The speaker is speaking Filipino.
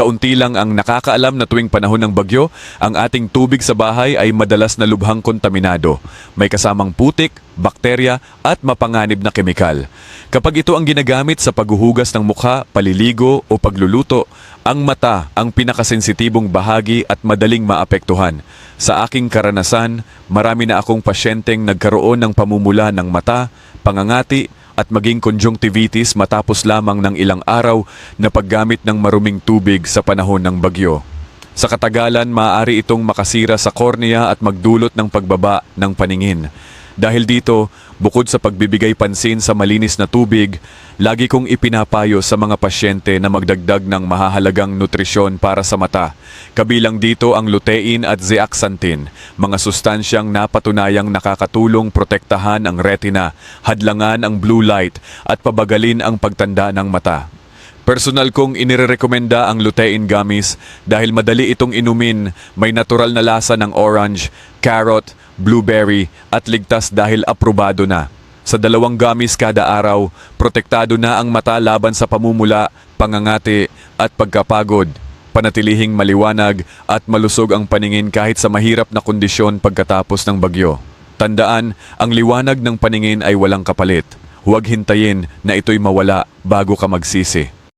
Kaunti lang ang nakakaalam na tuwing panahon ng bagyo, ang ating tubig sa bahay ay madalas na lubhang kontaminado. May kasamang putik, bakterya at mapanganib na kemikal. Kapag ito ang ginagamit sa paghuhugas ng mukha, paliligo o pagluluto, ang mata ang pinakasensitibong bahagi at madaling maapektuhan. Sa aking karanasan, marami na akong pasyenteng nagkaroon ng pamumula ng mata, pangangati at maging conjunctivitis matapos lamang ng ilang araw na paggamit ng maruming tubig sa panahon ng bagyo. Sa katagalan, maaari itong makasira sa kornea at magdulot ng pagbaba ng paningin. Dahil dito, bukod sa pagbibigay pansin sa malinis na tubig, lagi kong ipinapayo sa mga pasyente na magdagdag ng mahahalagang nutrisyon para sa mata. Kabilang dito ang lutein at zeaxanthin, mga sustansyang napatunayang nakakatulong protektahan ang retina, hadlangan ang blue light at pabagalin ang pagtanda ng mata. Personal kong inirekomenda ang lutein gummies dahil madali itong inumin, may natural na lasa ng orange, carrot, blueberry at ligtas dahil aprobado na. Sa dalawang gummies kada araw, protektado na ang mata laban sa pamumula, pangangati at pagkapagod. Panatilihing maliwanag at malusog ang paningin kahit sa mahirap na kondisyon pagkatapos ng bagyo. Tandaan, ang liwanag ng paningin ay walang kapalit. Huwag hintayin na ito'y mawala bago ka magsisi.